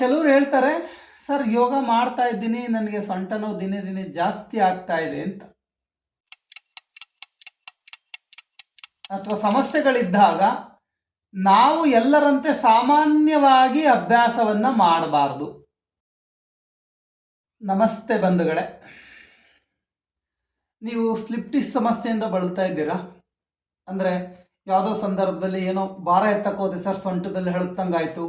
ಕೆಲವರು ಹೇಳ್ತಾರೆ, ಸರ್, ಯೋಗ ಮಾಡ್ತಾ ಇದ್ದೀನಿ, ನನಗೆ ಸೊಂಟ ನೋವು ದಿನೇ ದಿನೇ ಜಾಸ್ತಿ ಆಗ್ತಾ ಇದೆ ಅಂತ. ಅಥವಾ ಸಮಸ್ಯೆಗಳಿದ್ದಾಗ, ನಾವು ಎಲ್ಲರಂತೆ ಸಾಮಾನ್ಯವಾಗಿ ಅಭ್ಯಾಸವನ್ನ ಮಾಡಬಾರ್ದು. ನಮಸ್ತೆ ಬಂಧುಗಳೇ, ನೀವು ಸ್ಲಿಪ್ಟಿಸ್ ಸಮಸ್ಯೆಯಿಂದ ಬಳಲ್ತಾ ಇದ್ದೀರಾ? ಅಂದರೆ ಯಾವುದೋ ಸಂದರ್ಭದಲ್ಲಿ ಏನೋ ಭಾರ ಎತ್ತಕ್ಕೆ ಹೋದೆ ಸರ್, ಸೊಂಟದಲ್ಲಿ ಹೆಳುತ್ತಂಗಾಯ್ತು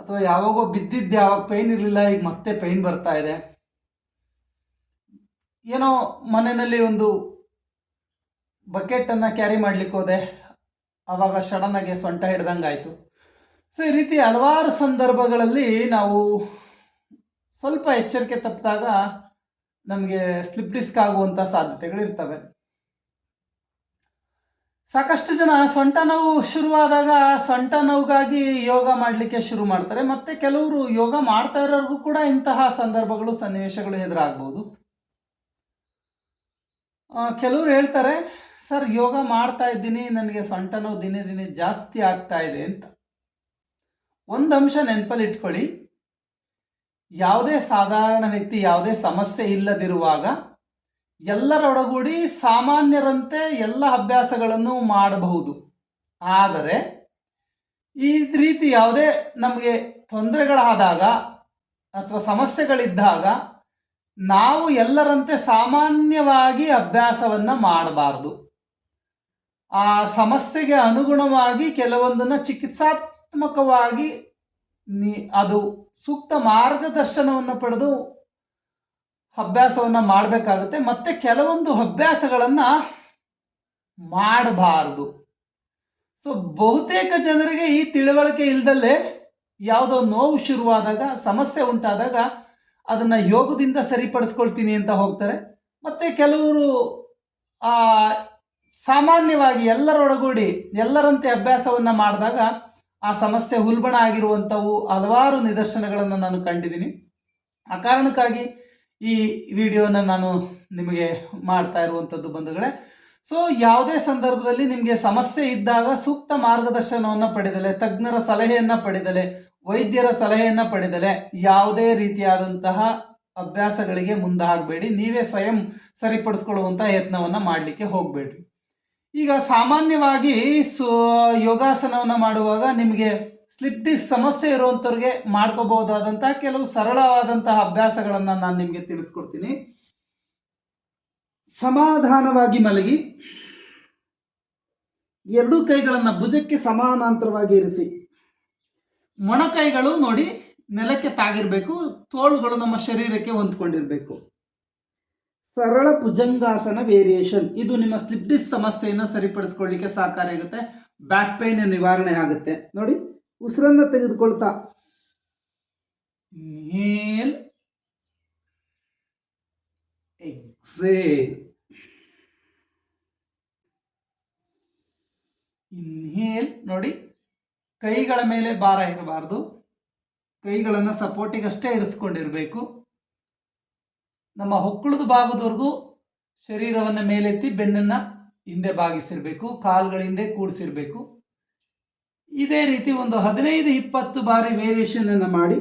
ಅಥವಾ ಯಾವಾಗೋ ಬಿದ್ದಿದ್ದೆ ಯಾವಾಗ ಪೈನ್ ಇರಲಿಲ್ಲ, ಈಗ ಮತ್ತೆ ಪೈನ್ ಬರ್ತಾ ಇದೆ. ಏನೋ ಮನೆಯಲ್ಲಿ ಒಂದು ಬಕೆಟನ್ನು ಕ್ಯಾರಿ ಮಾಡ್ಲಿಕ್ಕೆ ಹೋದೆ. ಆವಾಗ ಸಡನ್ನಾಗಿ ಸೊಂಟ ಹಿಡ್ದಂಗೆ ಆಯಿತು. ಸೊ ಈ ರೀತಿ ಹಲವಾರು ಸಂದರ್ಭಗಳಲ್ಲಿ ನಾವು ಸ್ವಲ್ಪ ಎಚ್ಚರಿಕೆ ತಪ್ಪಿದಾಗ ನಮಗೆ ಸ್ಲಿಪ್ ಡಿಸ್ಕ್ ಆಗುವಂಥ ಸಾಧ್ಯತೆಗಳಿರ್ತವೆ. ಸಾಕಷ್ಟು ಜನ ಸೊಂಟ ನೋವು ಶುರುವಾದಾಗ ಸೊಂಟ ನೋವಿಗಾಗಿ ಯೋಗ ಮಾಡಲಿಕ್ಕೆ ಶುರು ಮಾಡ್ತಾರೆ. ಮತ್ತು ಕೆಲವರು ಯೋಗ ಮಾಡ್ತಾ ಇರೋರಿಗೂ ಕೂಡ ಇಂತಹ ಸಂದರ್ಭಗಳು, ಸನ್ನಿವೇಶಗಳು ಎದುರಾಗ್ಬೋದು. ಕೆಲವರು ಹೇಳ್ತಾರೆ, ಸರ್, ಯೋಗ ಮಾಡ್ತಾ ಇದ್ದೀನಿ, ನನಗೆ ಸೊಂಟ ನೋವು ದಿನೇ ದಿನೇ ಜಾಸ್ತಿ ಆಗ್ತಾ ಇದೆ ಅಂತ. ಒಂದು ಅಂಶ ನೆನಪಲ್ಲಿ ಇಟ್ಕೊಳ್ಳಿ. ಯಾವುದೇ ಸಾಧಾರಣ ವ್ಯಕ್ತಿ ಯಾವುದೇ ಸಮಸ್ಯೆ ಇಲ್ಲದಿರುವಾಗ ಎಲ್ಲರೊಡಗೂಡಿ ಸಾಮಾನ್ಯರಂತೆ ಎಲ್ಲ ಅಭ್ಯಾಸಗಳನ್ನು ಮಾಡಬಹುದು. ಆದರೆ, ಈ ರೀತಿ ಯಾವುದೇ ನಮಗೆ ತೊಂದರೆಗಳಾದಾಗ ಅಥವಾ ಸಮಸ್ಯೆಗಳಿದ್ದಾಗ ನಾವು ಎಲ್ಲರಂತೆ ಸಾಮಾನ್ಯವಾಗಿ ಅಭ್ಯಾಸವನ್ನು ಮಾಡಬಾರ್ದು. ಆ ಸಮಸ್ಯೆಗೆ ಅನುಗುಣವಾಗಿ ಕೆಲವೊಂದನ್ನು ಚಿಕಿತ್ಸಾತ್ಮಕವಾಗಿ ನೀ ಅದು ಸೂಕ್ತ ಮಾರ್ಗದರ್ಶನವನ್ನು ಪಡೆದು ಅಭ್ಯಾಸವನ್ನು ಮಾಡಬೇಕಾಗುತ್ತೆ ಮತ್ತು ಕೆಲವೊಂದು ಅಭ್ಯಾಸಗಳನ್ನು ಮಾಡಬಾರ್ದು. ಸೊ ಬಹುತೇಕ ಜನರಿಗೆ ಈ ತಿಳುವಳಿಕೆ ಇಲ್ದಲ್ಲೇ ಯಾವುದೋ ನೋವು ಶುರುವಾದಾಗ ಸಮಸ್ಯೆ ಉಂಟಾದಾಗ ಅದನ್ನು ಯೋಗದಿಂದ ಸರಿಪಡಿಸ್ಕೊಳ್ತೀನಿ ಅಂತ ಹೋಗ್ತಾರೆ. ಮತ್ತು ಕೆಲವರು ಆ, ಸಾಮಾನ್ಯವಾಗಿ ಎಲ್ಲರೊಡಗೂಡಿ ಎಲ್ಲರಂತೆ ಅಭ್ಯಾಸವನ್ನು ಮಾಡಿದಾಗ ಆ ಸಮಸ್ಯೆ ಉಲ್ಬಣ ಆಗಿರುವಂಥವು ಹಲವಾರು ನಿದರ್ಶನಗಳನ್ನು ನಾನು ಕಂಡಿದ್ದೀನಿ. ಆ ಕಾರಣಕ್ಕಾಗಿ ಈ ವಿಡಿಯೋನ ನಾನು ನಿಮಗೆ ಮಾಡ್ತಾ ಇರುವಂಥದ್ದು ಬಂಧುಗಳೇ. ಸೊ ಯಾವುದೇ ಸಂದರ್ಭದಲ್ಲಿ ನಿಮಗೆ ಸಮಸ್ಯೆ ಇದ್ದಾಗ ಸೂಕ್ತ ಮಾರ್ಗದರ್ಶನವನ್ನು ಪಡೆದಲೆ, ತಜ್ಞರ ಸಲಹೆಯನ್ನು ಪಡೆದಲೆ, ವೈದ್ಯರ ಸಲಹೆಯನ್ನು ಪಡೆದಲೆ, ಯಾವುದೇ ರೀತಿಯಾದಂತಹ ಅಭ್ಯಾಸಗಳಿಗೆ ಮುಂದಾಗಬೇಡಿ. ನೀವೇ ಸ್ವಯಂ ಸರಿಪಡಿಸ್ಕೊಳ್ಳುವಂಥ ಯತ್ನವನ್ನು ಮಾಡಲಿಕ್ಕೆ ಹೋಗಬೇಡ್ರಿ. ಈಗ ಸಾಮಾನ್ಯವಾಗಿ ಸು ಯೋಗಾಸನವನ್ನು ಮಾಡುವಾಗ ನಿಮಗೆ ಸ್ಲಿಪ್ ಡಿಸ್ ಸಮಸ್ಯೆ ಇರುವಂಥವ್ರಿಗೆ ಮಾಡ್ಕೋಬಹುದಾದಂತಹ ಕೆಲವು ಸರಳವಾದಂತಹ ಅಭ್ಯಾಸಗಳನ್ನು ನಾನು ನಿಮಗೆ ತಿಳಿಸ್ಕೊಡ್ತೀನಿ. ಸಮಾಧಾನವಾಗಿ ಮಲಗಿ. ಎರಡೂ ಕೈಗಳನ್ನು ಭುಜಕ್ಕೆ ಸಮಾನಾಂತರವಾಗಿ ಇರಿಸಿ. ಮೊಣಕೈಗಳು ನೋಡಿ ನೆಲಕ್ಕೆ ತಾಗಿರಬೇಕು, ತೋಳುಗಳು ನಮ್ಮ ಶರೀರಕ್ಕೆ ಹೊಂದ್ಕೊಂಡಿರಬೇಕು. ಸರಳ ಭುಜಂಗಾಸನ ವೇರಿಯೇಷನ್. ಇದು ನಿಮ್ಮ ಸ್ಲಿಪ್ ಡಿಸ್ ಸಮಸ್ಯೆಯನ್ನು ಸರಿಪಡಿಸ್ಕೊಳ್ಳಿಕ್ಕೆ ಸಹಕಾರಿಯಾಗುತ್ತೆ. ಬ್ಯಾಕ್ ಪೈನ್ ನಿವಾರಣೆ ಆಗುತ್ತೆ. ನೋಡಿ. ಉಸಿರನ್ನ ತೆಗೆದುಕೊಳ್ತಾ. ಇನ್ಹೇಲ್ ಎಕ್ಸೇಲ್ ಇನ್ಹೇಲ್ ನೋಡಿ, ಕೈಗಳ ಮೇಲೆ ಭಾರ ಇರಬಾರ್ದು. ಕೈಗಳನ್ನು ಸಪೋರ್ಟಿಗಷ್ಟೇ ಇರಿಸ್ಕೊಂಡಿರಬೇಕು. ನಮ್ಮ ಹೊಕ್ಕಳದ ಭಾಗದವರೆಗೂ ಶರೀರವನ್ನು ಮೇಲೆತ್ತಿ ಬೆನ್ನನ್ನು ಹಿಂದೆ ಬಾಗಿಸಿರಬೇಕು ಕಾಲುಗಳಿಂದೆ ಕೂಡಿಸಿರಬೇಕು. ಇದೇ ರೀತಿ ಒಂದು ಹದಿನೈದು ಇಪ್ಪತ್ತು ಬಾರಿ ವೇರಿಯೇಷನ್ ಅನ್ನು ಮಾಡಿ.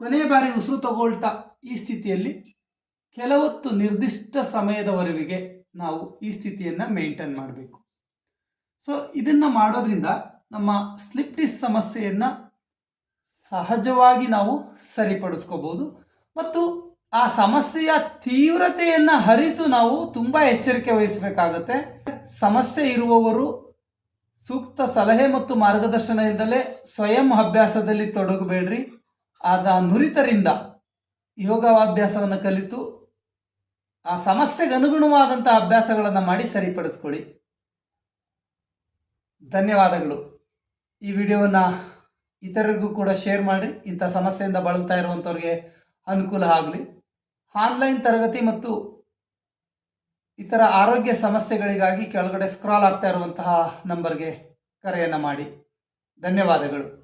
ಕೊನೆಯ ಬಾರಿ ಉಸಿರು ತಗೊಳ್ತಾ ಈ ಸ್ಥಿತಿಯಲ್ಲಿ ಕೆಲವತ್ತು ನಿರ್ದಿಷ್ಟ ಸಮಯದವರೆಗೆ ನಾವು ಈ ಸ್ಥಿತಿಯನ್ನು ಮೇಂಟೈನ್ ಮಾಡಬೇಕು. ಸೊ ಇದನ್ನು ಮಾಡೋದ್ರಿಂದ ನಮ್ಮ ಸ್ಲಿಪ್ ಡಿಸ್ ಸಮಸ್ಯೆಯನ್ನು ಸಹಜವಾಗಿ ನಾವು ಸರಿಪಡಿಸ್ಕೋಬೋದು. ಮತ್ತು ಆ ಸಮಸ್ಯೆಯ ತೀವ್ರತೆಯನ್ನು ಹರಿತು ನಾವು ತುಂಬ ಎಚ್ಚರಿಕೆ ವಹಿಸಬೇಕಾಗತ್ತೆ. ಸಮಸ್ಯೆ ಇರುವವರು ಸೂಕ್ತ ಸಲಹೆ ಮತ್ತು ಮಾರ್ಗದರ್ಶನ ಇಲ್ಲದಲೇ ಸ್ವಯಂ ಅಭ್ಯಾಸದಲ್ಲಿ ತೊಡಗಬೇಡ್ರಿ. ಆದ ನುರಿತರಿಂದ ಯೋಗಾಭ್ಯಾಸವನ್ನು ಕಲಿತು ಆ ಸಮಸ್ಯೆಗೆ ಅನುಗುಣವಾದಂಥ ಅಭ್ಯಾಸಗಳನ್ನು ಮಾಡಿ ಸರಿಪಡಿಸ್ಕೊಳ್ಳಿ. ಧನ್ಯವಾದಗಳು. ಈ ವಿಡಿಯೋವನ್ನು ಇತರರಿಗೂ ಕೂಡ ಶೇರ್ ಮಾಡಿ ಇಂಥ ಸಮಸ್ಯೆಯಿಂದ ಬಳಲ್ತಾ ಇರುವಂಥವ್ರಿಗೆ ಅನುಕೂಲ ಆಗಲಿ. ಆನ್ಲೈನ್ ತರಗತಿ ಮತ್ತು ಇತರ ಆರೋಗ್ಯ ಸಮಸ್ಯೆಗಳಿಗಾಗಿ ಕೆಳಗಡೆ ಸ್ಕ್ರಾಲ್ ಆಗ್ತಾ ಇರುವಂತಹ ನಂಬರ್ಗೆ ಕರೆಯನ್ನು ಮಾಡಿ. ಧನ್ಯವಾದಗಳು.